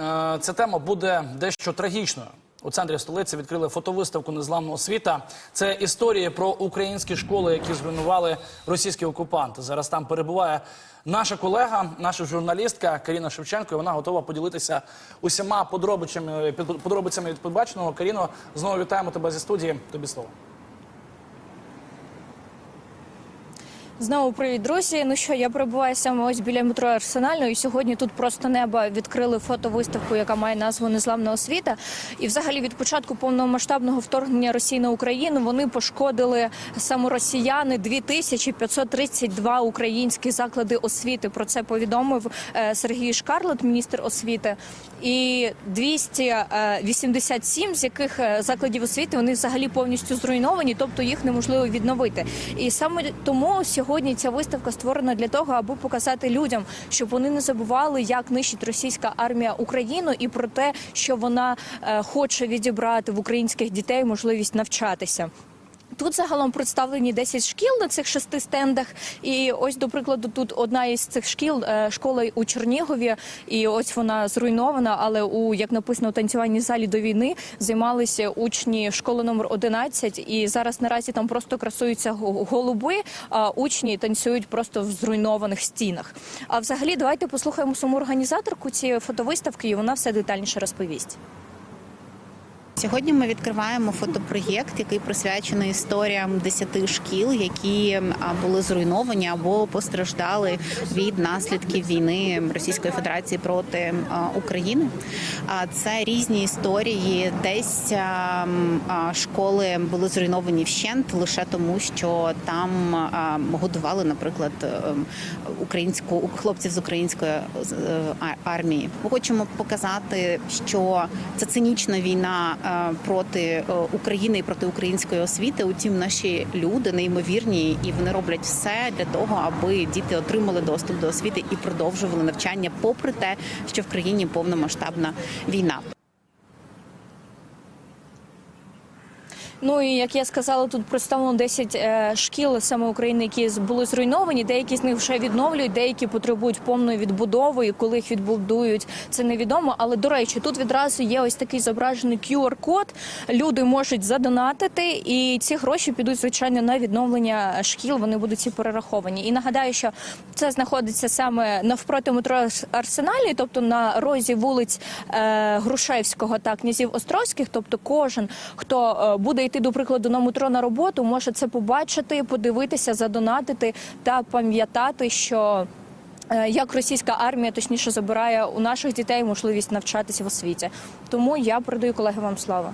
е, ця тема буде дещо трагічною. У центрі столиці відкрили фотовиставку незламного світа. Це історії про українські школи, які зруйнували російські окупанти. Зараз там перебуває наша колега, наша журналістка Каріна Шевченко. і Вона готова поділитися усіма подробицями від побаченого. Каріно, знову вітаємо тебе зі студії. Тобі слово. Знову привіт, друзі. Ну що, я перебуваю саме ось біля метро Арсенальної. І сьогодні тут просто неба відкрили фотовиставку, яка має назву Незламна освіта. І взагалі від початку повномасштабного вторгнення Росії на Україну вони пошкодили саме росіяни 2532 українські заклади освіти. Про це повідомив е, Сергій Шкарлет, міністр освіти. І 287 з яких е, закладів освіти вони взагалі повністю зруйновані, тобто їх неможливо відновити. І саме тому сьогодні ця виставка створена для того, аби показати людям, щоб вони не забували, як нищить російська армія Україну, і про те, що вона е, хоче відібрати в українських дітей можливість навчатися. Тут загалом представлені 10 шкіл на цих шести стендах. І ось, до прикладу, тут одна із цих шкіл е, школа у Чернігові, і ось вона зруйнована. Але у як написано у танцювальній залі до війни займалися учні школи номер 11, і зараз наразі там просто красуються голуби, а учні танцюють просто в зруйнованих стінах. А взагалі, давайте послухаємо саму організаторку цієї фотовиставки, і вона все детальніше розповість. Сьогодні ми відкриваємо фотопроєкт, який присвячений історіям 10 шкіл, які були зруйновані або постраждали від наслідків війни Російської Федерації проти України. Це різні історії. Десь школи були зруйновані вщент лише тому, що там годували, наприклад, ем, українську хлопців з української е, армії. Ми хочемо показати, що це цинічна війна е, проти е, України і проти української освіти. Утім, наші люди неймовірні, і вони роблять все для того, аби діти отримали доступ до освіти і продовжували навчання, попри те, що в країні повномасштабна війна. Ну і як я сказала, тут представлено 10 е, шкіл саме України, які були зруйновані. Деякі з них вже відновлюють, деякі потребують повної відбудови. І коли їх відбудують, це невідомо. Але до речі, тут відразу є ось такий зображений QR-код. Люди можуть задонатити, і ці гроші підуть звичайно на відновлення шкіл. Вони будуть ці перераховані. І нагадаю, що це знаходиться саме навпроти метро Арс- Арсенальної, тобто на розі вулиць е, Грушевського та князів Острозьких. Тобто, кожен хто е, буде йти до прикладу на метро на роботу, може це побачити, подивитися, задонатити та пам'ятати, що. е, Як російська армія точніше забирає у наших дітей можливість навчатися в освіті, тому я передаю колеги вам слава.